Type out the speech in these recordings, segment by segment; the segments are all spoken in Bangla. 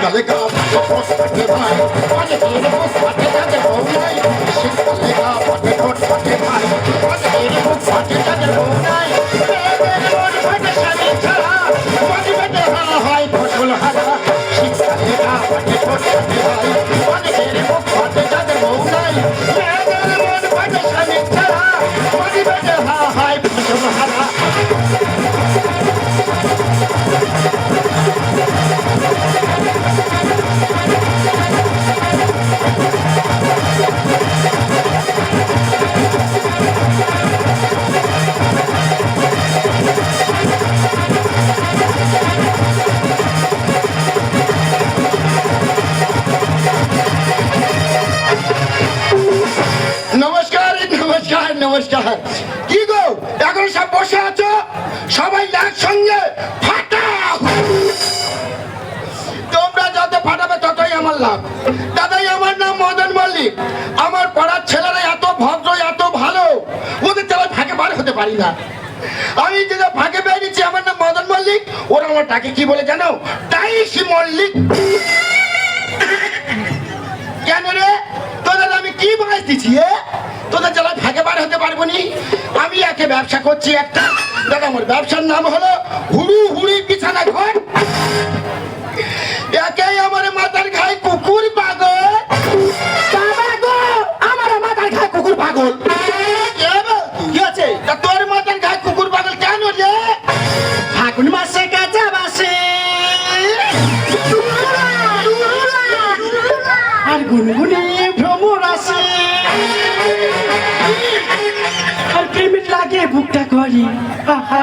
শীতকালে গা ফাটে ঠোঁট ফাটে ভাই অনেকের বুক ফাটে তাদের বউ নাই শীতকালে গা ফাটে ঠোঁট ফাটে ভাই অনেকের বুক ফাটে তাদের বউ নাই মেয়েদের মন ফাটে স্বামী ছাড়া মাঝে মাঝে হারা হয় ফসল হারা শীতকালে গা ফাটে দাদাই, আমার নাম মদন মল্লিক। আমার পাড়ার ছেলেরা এত ভদ্র, এত ভালো। ওদের তেলা ফাঁকে বার হতে পারি না। আমি যেটা ফাঁকে বেরিয়েছি আমার নাম মদন মল্লিক। ওরা আমার ডাকে কি বলে জানো? টাইসি মল্লিক। কেন রে? তোদের আমি কি বাস দিচ্ছি? তোদের যারা ফাঁকে বার হতে পারব নি। আমি একে ব্যবসা করছি একটা। দেখ আমার ব্যবসার নাম হলো হুড়ু হুড়ি বিছানা ঘর। একেই আমার মাথার ঘাই কুকুর পাগল। আমার মাথার খায় কুকুর পাগল। কে আছে? তোর মাথার ঘাই কুকুর পাগল কেন রে? ফাগুন মাসে কাঁচা বাসে। আর গুনগুনে ভ্রমর আসে। আর লাগে বুকটা করি আহা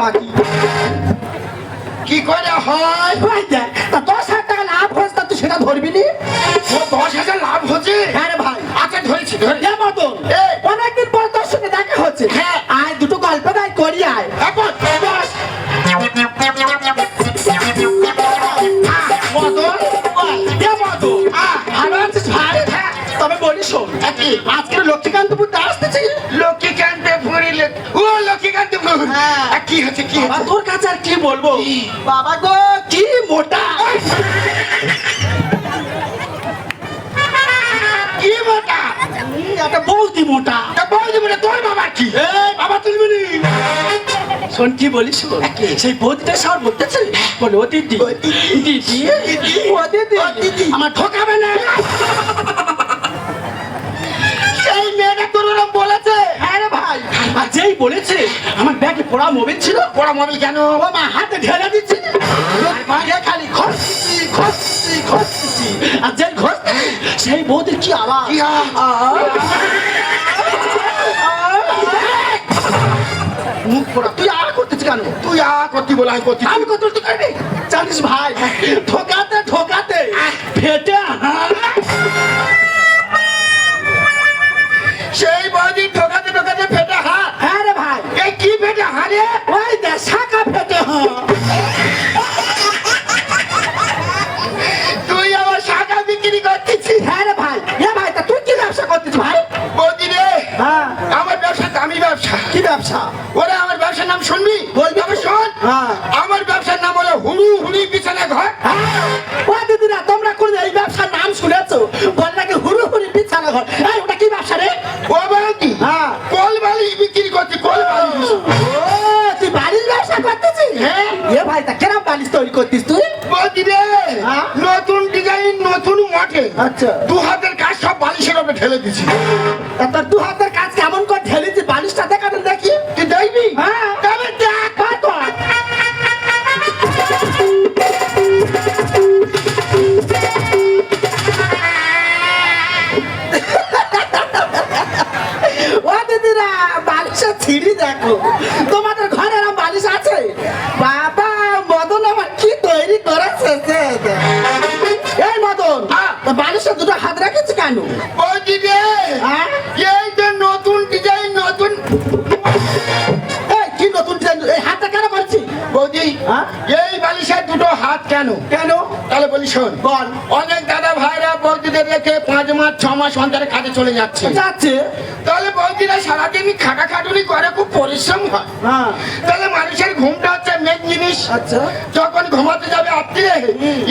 বাকি। কি করে হয়? ভাই দেখ তা দশ হাজার টাকা লাভ হয়েছে তা তুই সেটা ধরবি নি? ও দশ হাজার লাভ হচ্ছে? হ্যাঁ রে ভাই। আচ্ছা ধরেছি ধরে মতন অনেকদিন পর তোর সঙ্গে দেখা হচ্ছে। হ্যাঁ। আয় দুটো গল্প গাই করি আয়। এখন হ্যাঁ। তবে বলি শোন আজকে লক্ষ্মীকান্তপুর আসতেছি লক্ষ্মীকান্তপুরি ও লক্ষ্মীকান্তপুর। হ্যাঁ। আহ, কি? বাবা তোর কাছে আর কি বলব? বাবা গো কি মোটা? কি মোটা? একটা বৌদি মোটা। বৌদি বলে তোর বাবা কি? বাবা তুলবি নি। শোন কি বলিস সেই বৌদিটা সব বলতেছে। বলে ও দিদি। দিদি। ও দিদি। আমার ঠকাবে না। যেই বলেছে আমার ব্যাগে পড়া মোবিল ছিল। বড় মোবিল কেন? মা হাতে ঢেলে দিচ্ছে। আর খালি খসছি খসছি খসছি। আর যেই ঘষছে সেই বৌদির কি আওয়াজ? মুখ পড়া তুই আর করতেছিস কেন? তুই আ করতি বলে আমি করতি। আমি কত তুই করবি জানিস ভাই ঠোকাতে ঠোকাতে ফেটে হাত। Oh. কেন করতিস তুই? রে হ্যাঁ। নতুন ডিজাইন নতুন মঠে আচ্ছা। দু হাতের কাজ সব বালিশের উপরে ঠেলে দিছি তা দু হাতের বৌদি হ্যাঁ? এই বালিশের দুটো হাত কেন? কেন? তাহলে বলি শোন। বল। অনেক দাদা ভাইরা বৌদিদের রেখে পাঁচ মাস ছ মাস অন্তরে কাজে চলে যাচ্ছে। যাচ্ছে। তাহলে বৌদিরা সারাদিন খাটা খাটুনি করে খুব পরিশ্রম হয়। হ্যাঁ। তাহলে মানুষের ঘুমটা হচ্ছে মেন জিনিস। আচ্ছা। যখন ঘুমাতে যাবে আত্মীয়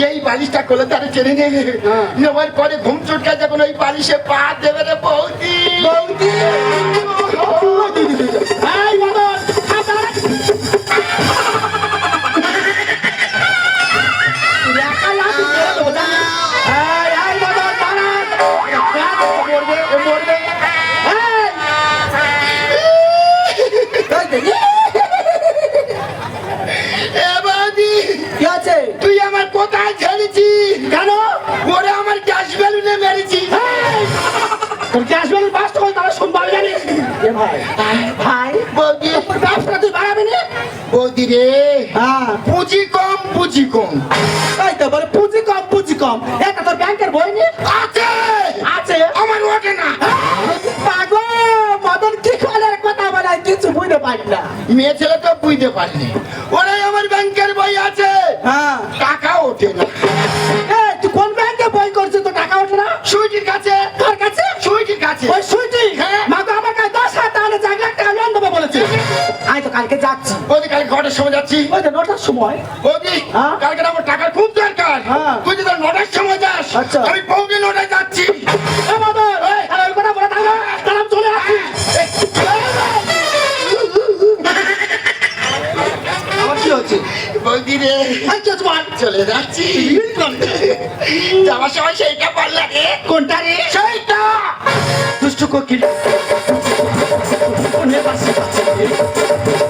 এই বালিশটা কোলে তারে চেনে নেবে হ্যাঁ। নেওয়ার পরে ঘুম চটকা যখন ওই বালিশে পা দেবে রে বৌদি। বৌদি। এই মদন তুই আমার কোথায় ছেড়েছি কেন? ওরে আমার গ্যাস বেলুনে মেরেছি! তোর গ্যাস বেলুন ভাই, বৌদি তোর তুই বাড়াবি না? বৌদি হ্যাঁ পুঁজি কম পুঁজি কম বই নি আছে! আছে? আমার ওঠে না। পাগো মদন কি কলের কথা বলে? কিছু বুঝতে পারি না। মেয়ে ছেলে তো বুঝতে পারিনি। ওরে আমার ব্যাংকের বই আছে। হ্যাঁ। টাকা ওঠে না। তুই কোন ব্যাংকে বই করছিস? তো টাকা ওঠে না? সুইটির কাছে। তোর কাছে? সুইটির কাছে। ওই সুইটি? হ্যাঁ। মাগো আমার কাছে দশ হাজার তাহলে লোন দেবো বলেছে। আমি তো কালকে যাচ্ছি। বৌদি কালকে ঘটের সময় যাচ্ছি? ওই তো নটার সময়। বৌদি হ্যাঁ? কালকে আমার টাকার খুব দরকার তুই নটার সময় যাস আচ্ছা। আমি পৌনে নটায় যাচ্ছি। চলে যাচ্ছি। যাওয়ার সময় সেইটা পারলা রে। কোনটা রে? সেইটা। দুষ্ট কোকিল। পাশে পাশে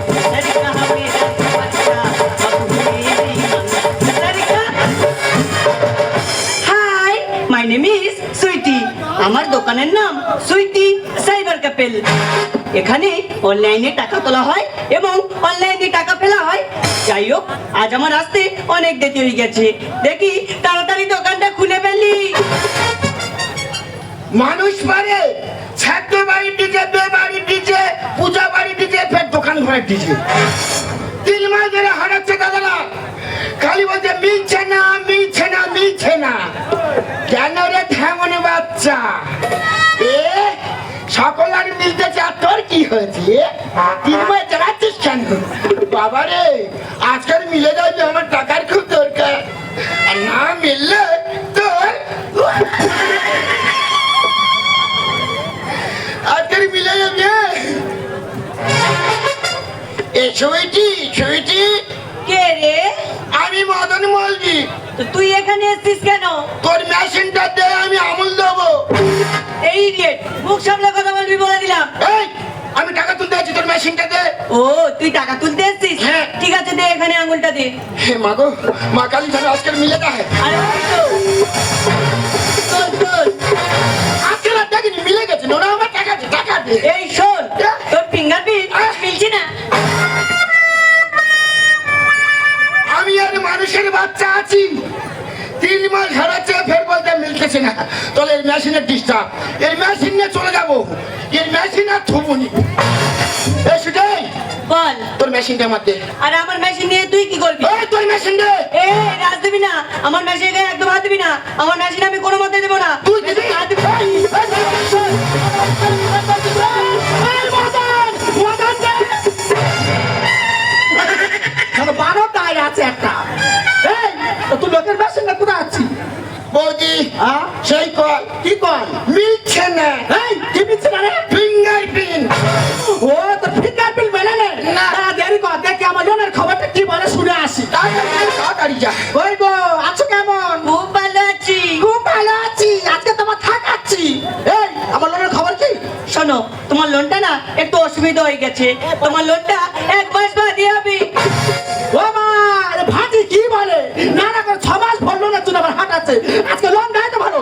আমার দোকানের নাম সুইটি সাইবার ক্যাপেল। এখানে অনলাইনে টাকা তোলা হয় এবং অনলাইনে টাকা ফেলা হয়। যাই হোক, আজ আমার আসতে অনেক দেরি হয়ে গেছে। দেখি তাড়াতাড়ি দোকানটা খুলে ফেলি। মানুষ পারে ছাত্র বাড়ির দিকে, বে বাড়ির দিকে, পূজা বাড়ির দিকে, ফের দোকান ঘরের দিকে। তিন মাস ধরে হারাচ্ছে দাদারা। খালি বলছে মিলছে না মিলছে না মিলছে না। কেন রে ঠেমনে বাচ্চা? সকল আর মিলতেছে আর তোর কি হয়েছে? তিন মাস চালাচ্ছিস কেন? বাবা রে, আজকাল মিলে আমার টাকার খুব দরকার। আর না মিললে তোর আজকের মিলে যাবে। এ কে রে আমি তুই এখানে এসছিস কেন? তোর মেশিনটা দে আমি আমুল দেবো। এই ইডিয়েট মুখ সামনে কথা বলবি বলে দিলাম। এই আমি টাকা তুলতে আছি তোর মেশিনটা দে। ও তুই টাকা তুলতে এসছিস? হ্যাঁ। ঠিক আছে দে এখানে আঙুলটা দে। হে মা গো মা কালী যেন আজকের মিলে যায় আরে ওই তো। তোল, তোল। দেখিনি মিলে গেছে। নোরা আমার টাকা দে টাকা দে। এই শোন মানুষের বাচ্চা আছি। তিন মাস হারাচ্ছে ফের বলতে মিলতেছে না। তাহলে এর মেশিনের ডিস্টার্ব এর মেশিন নিয়ে চলে যাব। এর মেশিন আর থুবুনি এই সুজয় বল। তোর মেশিনটা আমার দে। আর আমার মেশিন নিয়ে তুই কি করবি? এই তোর মেশিন দে। এ রাজ দিবি না। আমার মেশিনে একদম হাত দিবি না। আমার মেশিন আমি কোনো মতে দেবো না। তুই দিবি। হাত দিবি না এই কি মিলছে না রে ফিঙ্গার প্রিন্ট ও তো ফিঙ্গার প্রিন্ট মেলে নে। না। না দেরি কর দেখি আমার জনের খবরটা কি বলে শুনে আসি। তাড়াতাড়ি যা। ওই গো আছো কেমন? খুব ভালো আছি। খুব ভালো আছি আজকে তোমার থাকাচ্ছি এই আমার লোনের খবর কি? শোনো তোমার লোনটা না একটু অসুবিধা হয়ে গেছে। তোমার লোনটা এক মাস বাদে হবে। ও মা আরে ভাজি কি বলে? না না করে ছ মাস ভর লোনের জন্য আমার হাট আছে আজকে লোন দেয় তো ভালো।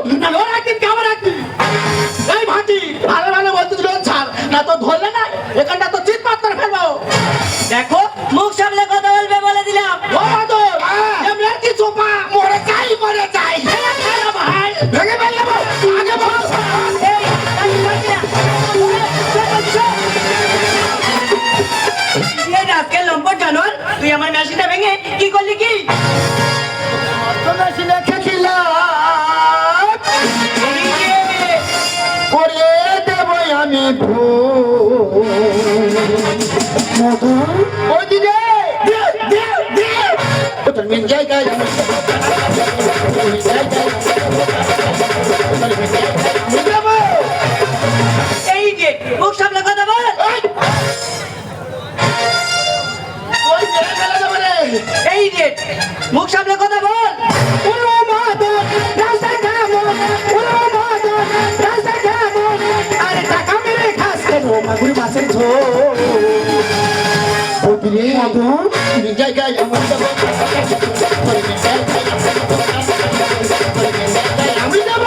এই ভালো ভালো বলতে ছাড় না তো ধরলে না এখানটা তো চিৎ পাত করে ফেলব দেখো মুখ সামলে কথা বলবে বলে দিলাম ও হ্যাঁ। এমনি কি চোপা মরে যাই মরে যাই ভাই ভেঙে ফেললে আগে বল তুই আমার মেশিনটা ভেঙে কি আমি মাগুরি মাছের ঝোল ওই মদন জায়গায় আমার যাব। তোর জায়গায় আমি যাব।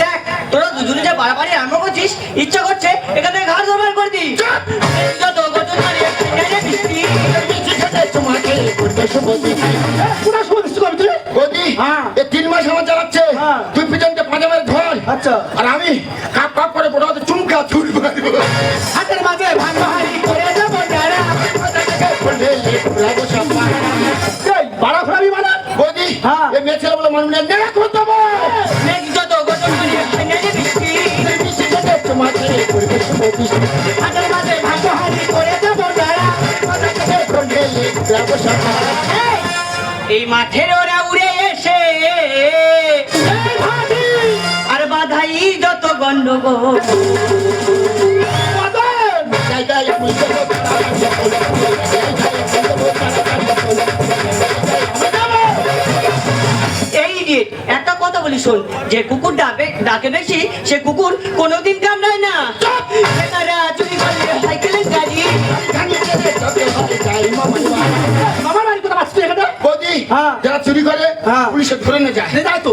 দেখ তোরা দুজনে যে বাড়াবাড়ি আরম্ভ করছিস ইচ্ছা করছে এখান করে যত গজন তোমাকে করতে শুভ। পুরা কবি তুই হ্যাঁ। এ তিন মাস আমার চালাচ্ছে হ্যাঁ। তুই পিছনটা পাঁচা ধর আচ্ছা আর আমি কাপ কাপ করে বড় মারবো। হাতের মাঝে ভাই করে যাব যারা। এই বাড়া ফরাবি বাড়া বৌদি হ্যাঁ। এ মেয়ে ছেলে বলে নেড়ে করে দেবো যত। হাতের মাঝে করে যাব যারা। এই মাঠের ওরা গন্ডগোল একটা কথা বলি শোন যে কুকুর ডাকে ডাকে বেশি সে কুকুর কোনোদিন কামড়ায় না চুরি করলে সাইকেলের গাড়ি মামার বাড়ি হ্যাঁ। যারা চুরি করে হ্যাঁ। পুলিশে ধরে নিয়ে যায় তো।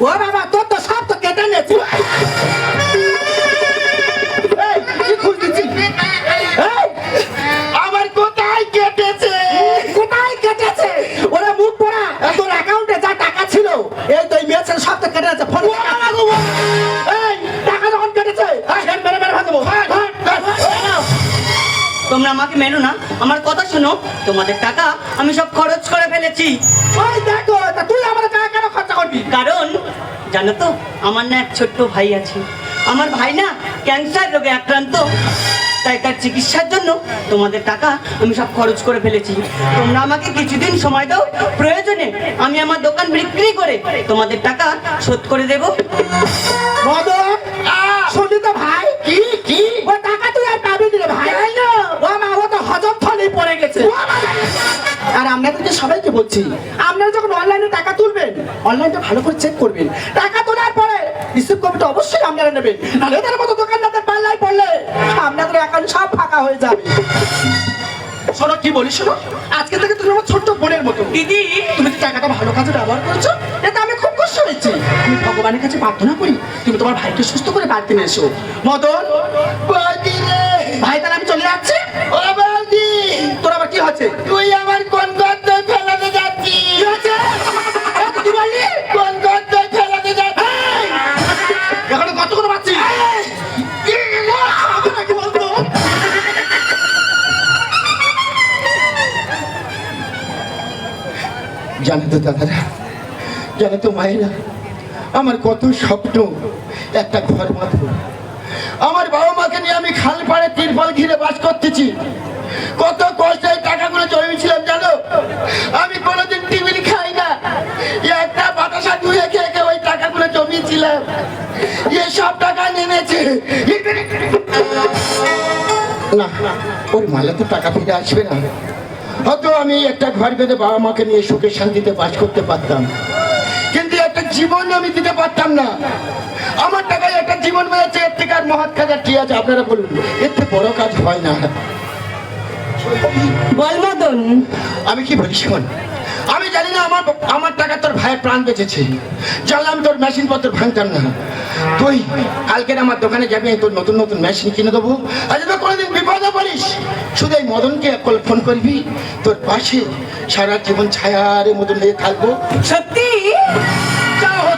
ও বাবা তোমরা আমাকে মেনো না। আমার কথা শোনো তোমাদের টাকা আমি সব খরচ করে ফেলেছি। ওই দেখো তা তুই আমার টাকা কেন খরচা করবি? কারণ জানো তো আমার না এক ছোট্ট ভাই আছে। আমার ভাই না ক্যান্সার রোগে আক্রান্ত। তাই তার চিকিৎসার জন্য তোমাদের টাকা আমি সব খরচ করে ফেলেছি। তোমরা আমাকে কিছুদিন সময় দাও প্রয়োজনে আমি আমার দোকান বিক্রি করে তোমাদের টাকা শোধ করে দেব। ভাই? কি কি? ও টাকা তুই আর পাবি না ভাই? ও হজম পড়ে গেছে। আর আপনাদেরকে সবাইকে বলছি আপনারা যখন অনলাইনে টাকা তুলবেন অনলাইনটা ভালো করে চেক করবেন। টাকা তোলার পরে রিসিভ কপিটা অবশ্যই আপনারা নেবেন। নাহলে এদের মতো দোকানদারদের পাল্লায় পড়লে আপনাদের অ্যাকাউন্ট সব ফাঁকা হয়ে যাবে। শোনো কি বলি শোনো? আজকে থেকে তুমি আমার ছোট্ট বোনের মতো। দিদি। তুমি যে টাকাটা ভালো কাজে ব্যবহার করছ? এতে আমি খুব খুশি হয়েছি। আমি ভগবানের কাছে প্রার্থনা করি তুমি তোমার ভাইকে সুস্থ করে বাড়িতে নিয়ে এসো। মদন ভাই তাহলে আমি চলে যাচ্ছি? ও বৌদি তোর আবার কি হচ্ছে তুই আমার কোন গর্তে ফেলাতে যাচ্ছিস? কি হচ্ছে কি বললি? কোন গর্তে ফেলাতে যাচ্ছিস? এখনও কত করে পাচ্ছি? জানো তো দাদারা জানো তো মায়েরা আমার কত স্বপ্ন একটা ঘর বাঁধবো আমার বাবা মাকে নিয়ে আমি তিরপল ঘিরে বাস করতেছি। কত কষ্টে টাকাগুলো জমিয়েছিলাম জানো? আমি কোনোদিন টিফিন খাই না। একটা বাতাসা ধুয়ে খেয়ে খেয়ে ওই টাকাগুলো জমিয়েছিলাম। সব টাকা নেমেছে না, ওর মালা তো টাকা ফিরে আসবে না। হয়তো আমি একটা ঘর বেঁধে বাবা মাকে নিয়ে সুখে শান্তিতে বাস করতে পারতাম। জীবন আমি দিতে পারতাম না। আমার টাকায় একটা জীবন বেড়েছে এর থেকে আর মহাৎ কাজ আর কি আছে? আপনারা বলুন। এর থেকে বড় কাজ হয় না। বল মদন। আমি কি বলি শোন? আমি জানি না আমার আমার টাকা তোর ভাইয়ের প্রাণ বেঁচেছে। জানলাম তোর মেশিন পত্র ভাঙতাম না। তুই কালকের আমার দোকানে যাবি আমি তোর নতুন নতুন মেশিন কিনে দেবো। আর যদি কোনোদিন বিপদে পড়িস। শুধু এই মদনকে কল ফোন করবি তোর পাশে সারা জীবন ছায়ার মতন হয়ে থাকব। সত্যি?